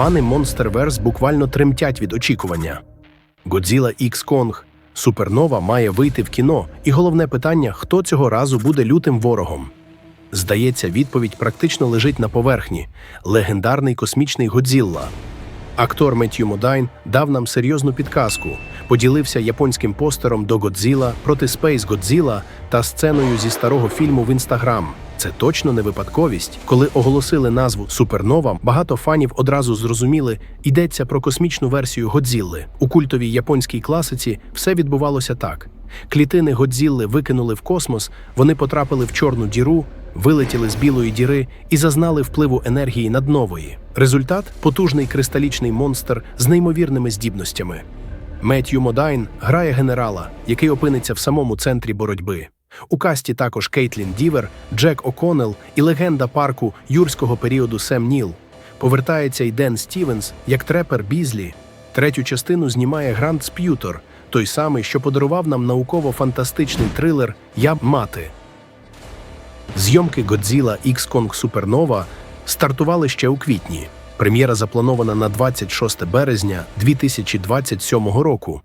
Фани Monsterverse буквально тремтять від очікування. Godzilla X Kong Супернова має вийти в кіно, і головне питання: хто цього разу буде лютим ворогом? Здається, відповідь практично лежить на поверхні легендарний космічний Годзілла. Актор Меттью Модайн дав нам серйозну підказку, поділився японським постером до Годзіла проти Space Godzilla та сценою зі старого фільму в інстаграм. Це точно не випадковість. Коли оголосили назву Супернова, багато фанів одразу зрозуміли, йдеться про космічну версію Годзілли. У культовій японській класиці все відбувалося так: клітини Годзілли викинули в космос, вони потрапили в чорну діру, вилетіли з білої діри і зазнали впливу енергії над нової. Результат потужний кристалічний монстр з неймовірними здібностями. Меттью Модайн грає генерала, який опиниться в самому центрі боротьби. У касті також Кейтлін Дівер, Джек О'Коннелл і легенда парку юрського періоду Сем Ніл. Повертається й Ден Стівенс як трепер Бізлі. Третю частину знімає Грант Сп'ютор, той самий, що подарував нам науково-фантастичний трилер Я б мати. Зйомки Godzilla X Kong Supernova стартували ще у квітні. Прем'єра запланована на 26 березня 2027 року.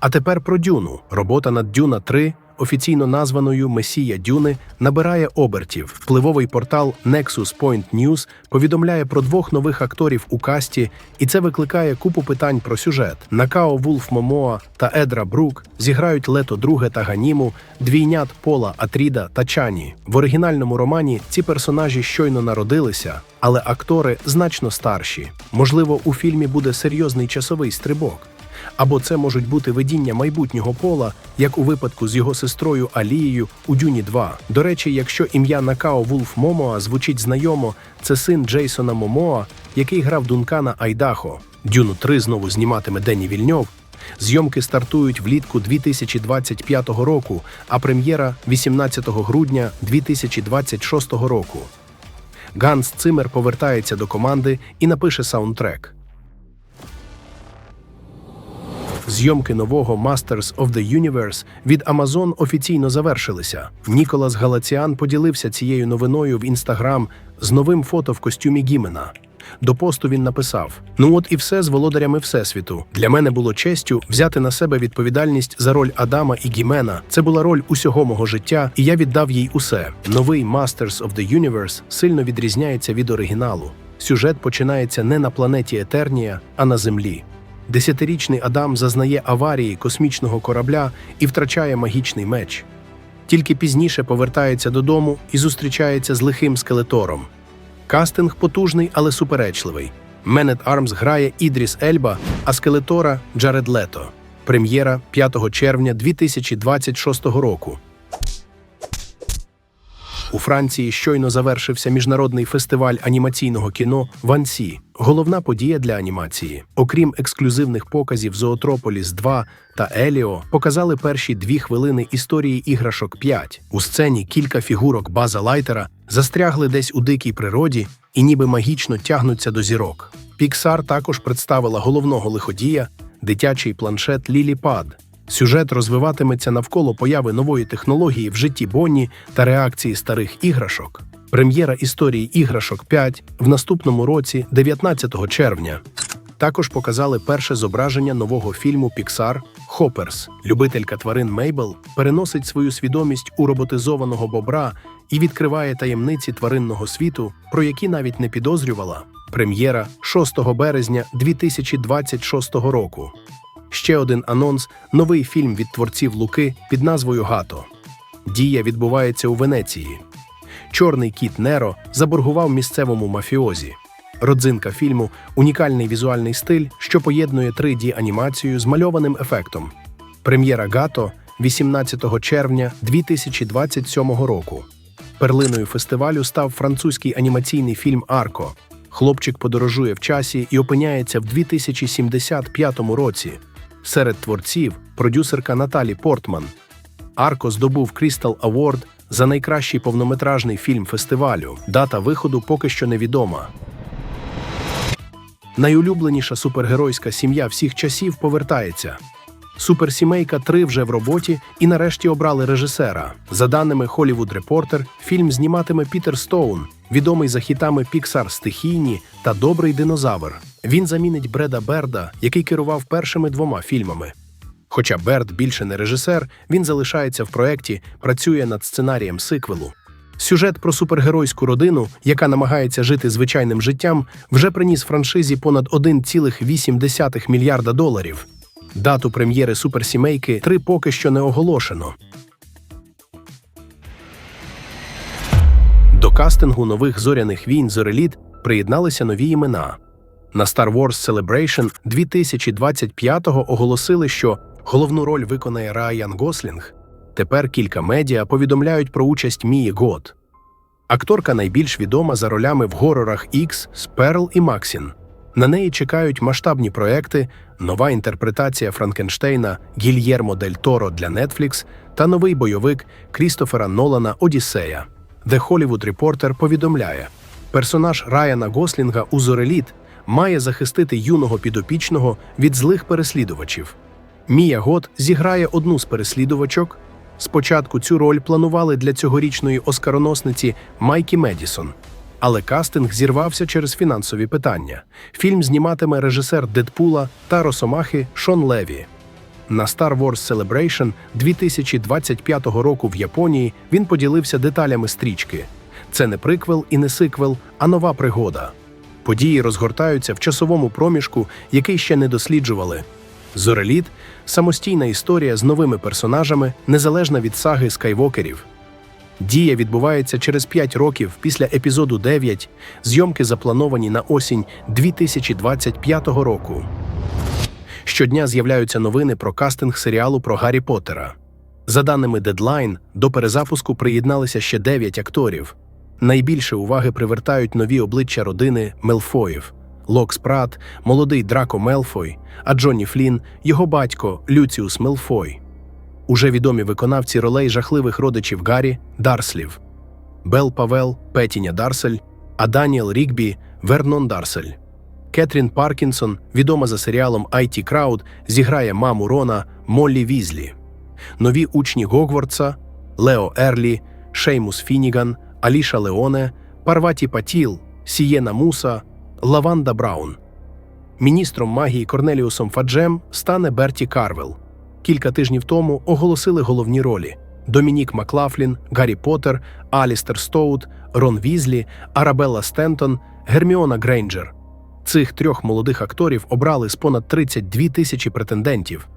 А тепер про Дюну. Робота над Дюна 3, офіційно названою Месія Дюни, набирає обертів. Впливовий портал Nexus Point News повідомляє про двох нових акторів у касті, і це викликає купу питань про сюжет. Накао Вулф Момоа та Едра Брук зіграють Лето Друге та Ганіму, двійнят Пола Атріда та Чані. В оригінальному романі ці персонажі щойно народилися, але актори значно старші. Можливо, у фільмі буде серйозний часовий стрибок. Або це можуть бути видіння майбутнього пола, як у випадку з його сестрою Алією у Дюні 2. До речі, якщо ім'я Накао Вулф Момоа звучить знайомо, це син Джейсона Момоа, який грав Дункана Айдахо. Дюну 3 знову зніматиме Дені Вільньов. Зйомки стартують влітку 2025 року, а прем'єра 18 грудня 2026 року. Ганс Цимер повертається до команди і напише саундтрек. Зйомки нового Masters of the Universe від Amazon офіційно завершилися. Ніколас Галаціан поділився цією новиною в інстаграм з новим фото в костюмі Гімена. До посту він написав: Ну от і все з володарями Всесвіту. Для мене було честю взяти на себе відповідальність за роль Адама і Гімена. Це була роль усього мого життя, і я віддав їй усе. Новий Masters of the Universe сильно відрізняється від оригіналу. Сюжет починається не на планеті Етернія, а на землі. Десятирічний Адам зазнає аварії космічного корабля і втрачає магічний меч. Тільки пізніше повертається додому і зустрічається з лихим скелетором. Кастинг потужний, але суперечливий. Менет Армс грає Ідріс Ельба, а скелетора Джаред Лето. Прем'єра 5 червня 2026 року. У Франції щойно завершився міжнародний фестиваль анімаційного кіно Вансі, головна подія для анімації. Окрім ексклюзивних показів Зоотрополіс 2 та Еліо, показали перші дві хвилини історії іграшок 5. У сцені кілька фігурок База Лайтера застрягли десь у дикій природі і ніби магічно тягнуться до зірок. Піксар також представила головного лиходія, дитячий планшет Ліліпад. Сюжет розвиватиметься навколо появи нової технології в житті Бонні та реакції старих іграшок. Прем'єра історії іграшок 5 в наступному році, 19 червня. Також показали перше зображення нового фільму Pixar Хоперс. Любителька тварин Мейбл переносить свою свідомість у роботизованого бобра і відкриває таємниці тваринного світу, про які навіть не підозрювала. Прем'єра 6 березня 2026 року. Ще один анонс новий фільм від творців Луки під назвою Гато. Дія відбувається у Венеції. Чорний кіт Неро заборгував місцевому мафіозі. Родзинка фільму унікальний візуальний стиль, що поєднує 3D анімацію з мальованим ефектом. Прем'єра Гато 18 червня 2027 року. Перлиною фестивалю став французький анімаційний фільм Арко. Хлопчик подорожує в часі і опиняється в 2075 році. Серед творців продюсерка Наталі Портман. Арко здобув Crystal Award за найкращий повнометражний фільм фестивалю. Дата виходу поки що невідома. Найулюбленіша супергеройська сім'я всіх часів повертається. Суперсімейка 3 вже в роботі і нарешті обрали режисера. За даними Hollywood Reporter, фільм зніматиме Пітер Стоун, відомий за хітами Pixar Стихійні та Добрий динозавр. Він замінить Бреда Берда, який керував першими двома фільмами. Хоча Берд більше не режисер, він залишається в проєкті, працює над сценарієм сиквелу. Сюжет про супергеройську родину, яка намагається жити звичайним життям, вже приніс франшизі понад 1,8 мільярда доларів. Дату прем'єри суперсімейки 3 поки що не оголошено. До кастингу нових зоряних війн Зореліт приєдналися нові імена. На Star Wars Celebration 2025-го оголосили, що головну роль виконає Райан Гослінг. Тепер кілька медіа повідомляють про участь Мії Гот. Акторка найбільш відома за ролями в горорах X, Сперл і Максін. На неї чекають масштабні проекти, нова інтерпретація Франкенштейна Гільєрмо Дель Торо для Netflix та новий бойовик Крістофера Нолана Одіссея. The Hollywood Reporter повідомляє, персонаж Райана Гослінга у Зореліт має захистити юного підопічного від злих переслідувачів. Мія Гот зіграє одну з переслідувачок. Спочатку цю роль планували для цьогорічної оскароносниці Майкі Медісон. Але кастинг зірвався через фінансові питання. Фільм зніматиме режисер Дедпула та Росомахи Шон Леві. На Star Wars Celebration 2025 року в Японії він поділився деталями стрічки. Це не приквел і не сиквел, а нова пригода. Події розгортаються в часовому проміжку, який ще не досліджували. Зореліт самостійна історія з новими персонажами, незалежна від саги скайвокерів. Дія відбувається через 5 років після епізоду 9. Зйомки заплановані на осінь 2025 року. Щодня з'являються новини про кастинг серіалу про Гаррі Поттера. За даними Deadline, до перезапуску приєдналися ще 9 акторів. Найбільше уваги привертають нові обличчя родини Мелфоїв. Локс Прат, молодий Драко Мелфой, а Джонні Флін, його батько Люціус Мелфой. Уже відомі виконавці ролей жахливих родичів Гаррі Дарслів, Бел Павел, Петіня Дарсель, а Даніел Рігбі, Вернон Дарсель. Кетрін Паркінсон, відома за серіалом IT Crowd, зіграє маму Рона Моллі Візлі. Нові учні Гогвардса Лео Ерлі, Шеймус Фініган, Аліша Леоне, Парваті Патіл, Сієна Муса, Лаванда Браун. Міністром магії Корнеліусом Фаджем стане Берті Карвел. Кілька тижнів тому оголосили головні ролі: Домінік Маклафлін, Гаррі Поттер, Алістер Стоут, Рон Візлі, Арабелла Стентон, Герміона Грейнджер. Цих трьох молодих акторів обрали з понад 32 тисячі претендентів.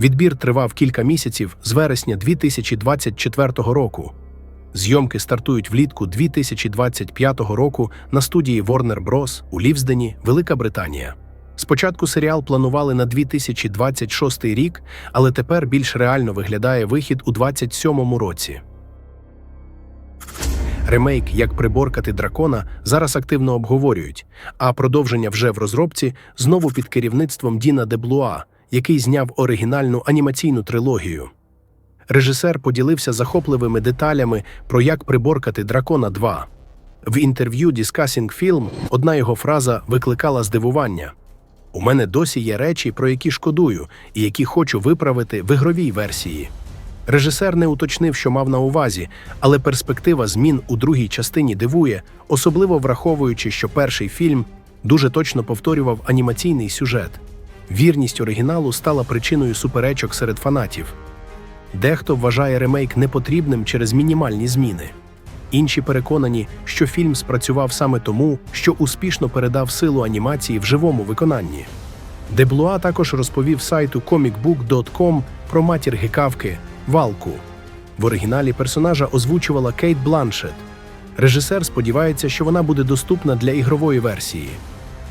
Відбір тривав кілька місяців з вересня 2024 року. Зйомки стартують влітку 2025 року на студії Warner Bros. у Лівздені, Велика Британія. Спочатку серіал планували на 2026 рік, але тепер більш реально виглядає вихід у 2027 році. Ремейк Як приборкати дракона зараз активно обговорюють, а продовження вже в розробці знову під керівництвом Діна Деблуа, який зняв оригінальну анімаційну трилогію. Режисер поділився захопливими деталями про як приборкати дракона 2. В інтерв'ю Discussing Film одна його фраза викликала здивування. У мене досі є речі, про які шкодую, і які хочу виправити в ігровій версії. Режисер не уточнив, що мав на увазі, але перспектива змін у другій частині дивує, особливо враховуючи, що перший фільм дуже точно повторював анімаційний сюжет. Вірність оригіналу стала причиною суперечок серед фанатів. Дехто вважає ремейк непотрібним через мінімальні зміни. Інші переконані, що фільм спрацював саме тому, що успішно передав силу анімації в живому виконанні. Деблуа також розповів сайту comicbook.com про матір гикавки Валку. В оригіналі персонажа озвучувала Кейт Бланшет. Режисер сподівається, що вона буде доступна для ігрової версії.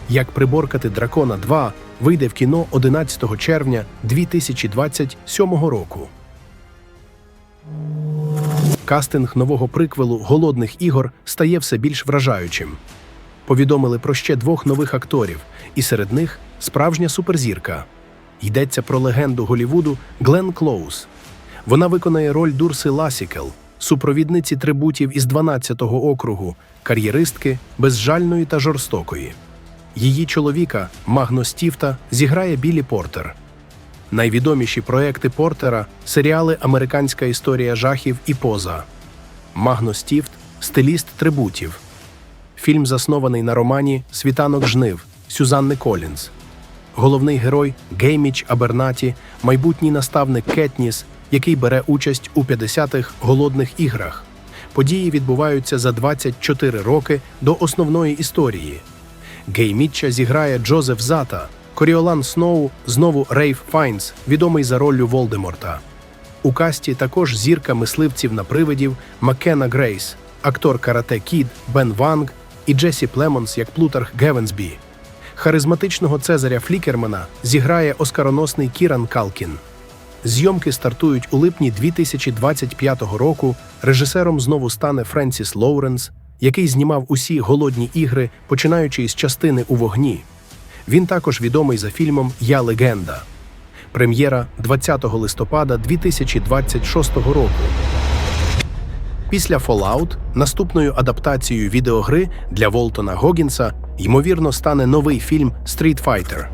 Як приборкати дракона 2 вийде в кіно 11 червня 2027 року. Кастинг нового приквелу голодних ігор стає все більш вражаючим. Повідомили про ще двох нових акторів, і серед них справжня суперзірка. Йдеться про легенду Голівуду Глен Клоуз. Вона виконає роль Дурси Ласікел, супровідниці трибутів із 12-го округу, кар'єристки безжальної та жорстокої. Її чоловіка Магно Стіфта зіграє Білі Портер. Найвідоміші проекти Портера серіали Американська історія жахів і поза. Магнус Тіфт стиліст трибутів. Фільм заснований на романі Світанок жнив Сюзанни Колінз. Головний герой Гейміч Абернаті, майбутній наставник Кетніс, який бере участь у 50-х голодних іграх. Події відбуваються за 24 роки до основної історії. Геймітча зіграє Джозеф Зата, Коріолан Сноу знову Рейф Файнс, відомий за роллю Волдеморта. У касті також зірка мисливців на привидів Маккена Грейс, актор Карате Кід Бен Ванг і Джесі Племонс як Плутарх Гевенсбі. Харизматичного Цезаря Флікермана зіграє оскароносний Кіран Калкін. Зйомки стартують у липні 2025 року. Режисером знову стане Френсіс Лоуренс, який знімав усі голодні ігри, починаючи із частини у вогні. Він також відомий за фільмом Я легенда. Прем'єра 20 листопада 2026 року. Після Fallout наступною адаптацією відеогри для Волтона Гогінса ймовірно стане новий фільм Street Fighter.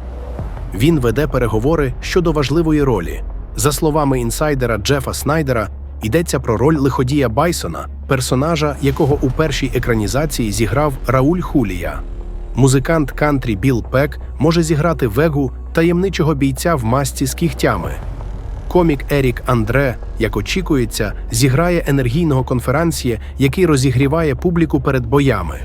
Він веде переговори щодо важливої ролі. За словами інсайдера Джефа Снайдера, йдеться про роль лиходія Байсона, персонажа, якого у першій екранізації зіграв Рауль Хулія. Музикант кантрі Білл Пек може зіграти вегу таємничого бійця в масці з кігтями. Комік Ерік Андре, як очікується, зіграє енергійного конферансьє, який розігріває публіку перед боями.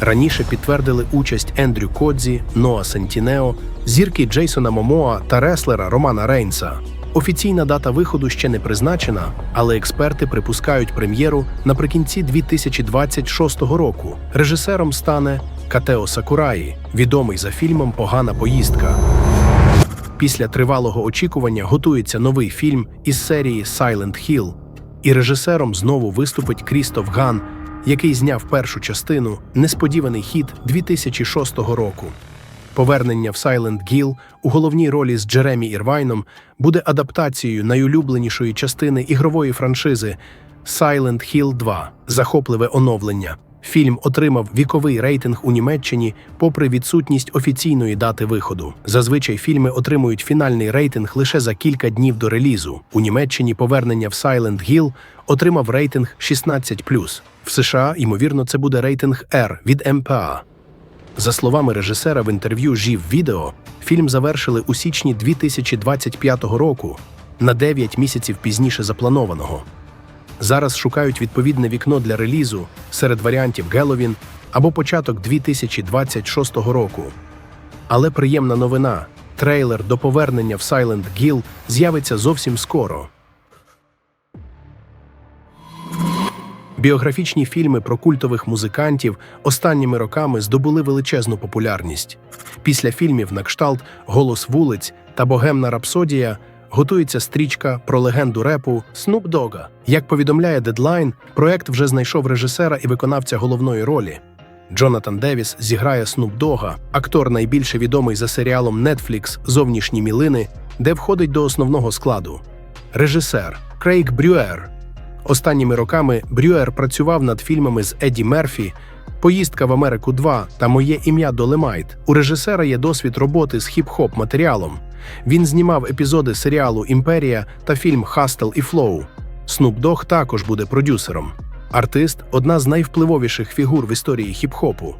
Раніше підтвердили участь Ендрю Кодзі, Ноа Сентінео, зірки Джейсона Момоа та реслера Романа Рейнса. Офіційна дата виходу ще не призначена, але експерти припускають прем'єру наприкінці 2026 року. Режисером стане Катео Сакураї, відомий за фільмом Погана поїздка. Після тривалого очікування готується новий фільм із серії Silent Hill, і режисером знову виступить Крістоф Ган, який зняв першу частину Несподіваний хід 2006 року. Повернення в Silent Hill у головній ролі з Джеремі Ірвайном буде адаптацією найулюбленішої частини ігрової франшизи Silent Hill 2 захопливе оновлення. Фільм отримав віковий рейтинг у Німеччині, попри відсутність офіційної дати виходу. Зазвичай фільми отримують фінальний рейтинг лише за кілька днів до релізу. У Німеччині повернення в Silent Hill отримав рейтинг 16+. В США, ймовірно, це буде рейтинг R від МПА. За словами режисера в інтерв'ю Жів Відео, фільм завершили у січні 2025 року на 9 місяців пізніше запланованого. Зараз шукають відповідне вікно для релізу серед варіантів Геловін або початок 2026 року. Але приємна новина: трейлер до повернення в Silent Hill з'явиться зовсім скоро. Біографічні фільми про культових музикантів останніми роками здобули величезну популярність. Після фільмів на кшталт Голос вулиць та Богемна рапсодія готується стрічка про легенду репу Снуп Дога. Як повідомляє Дедлайн, проект вже знайшов режисера і виконавця головної ролі. Джонатан Девіс зіграє Снуп Дога, актор найбільше відомий за серіалом Netflix Зовнішні мілини, де входить до основного складу. Режисер Крейг Брюер. Останніми роками Брюер працював над фільмами з Едді Мерфі, Поїздка в Америку 2 та Моє ім'я Долемайт. У режисера є досвід роботи з хіп-хоп матеріалом. Він знімав епізоди серіалу Імперія та фільм Хастел і Флоу. Снуп Дог також буде продюсером. Артист одна з найвпливовіших фігур в історії хіп-хопу.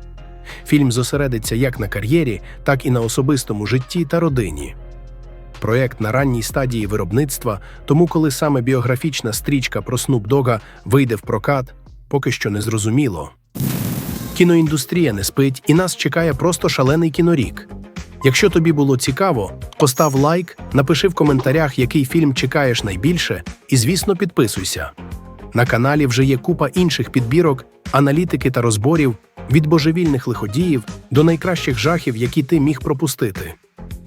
Фільм зосередиться як на кар'єрі, так і на особистому житті та родині. Проєкт на ранній стадії виробництва, тому коли саме біографічна стрічка про Снуп Дога вийде в прокат, поки що не зрозуміло. Кіноіндустрія не спить і нас чекає просто шалений кінорік. Якщо тобі було цікаво, постав лайк, напиши в коментарях, який фільм чекаєш найбільше, і, звісно, підписуйся. На каналі вже є купа інших підбірок, аналітики та розборів від божевільних лиходіїв до найкращих жахів, які ти міг пропустити.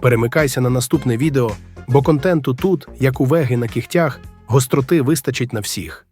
Перемикайся на наступне відео, бо контенту тут, як у веги на кігтях, гостроти вистачить на всіх.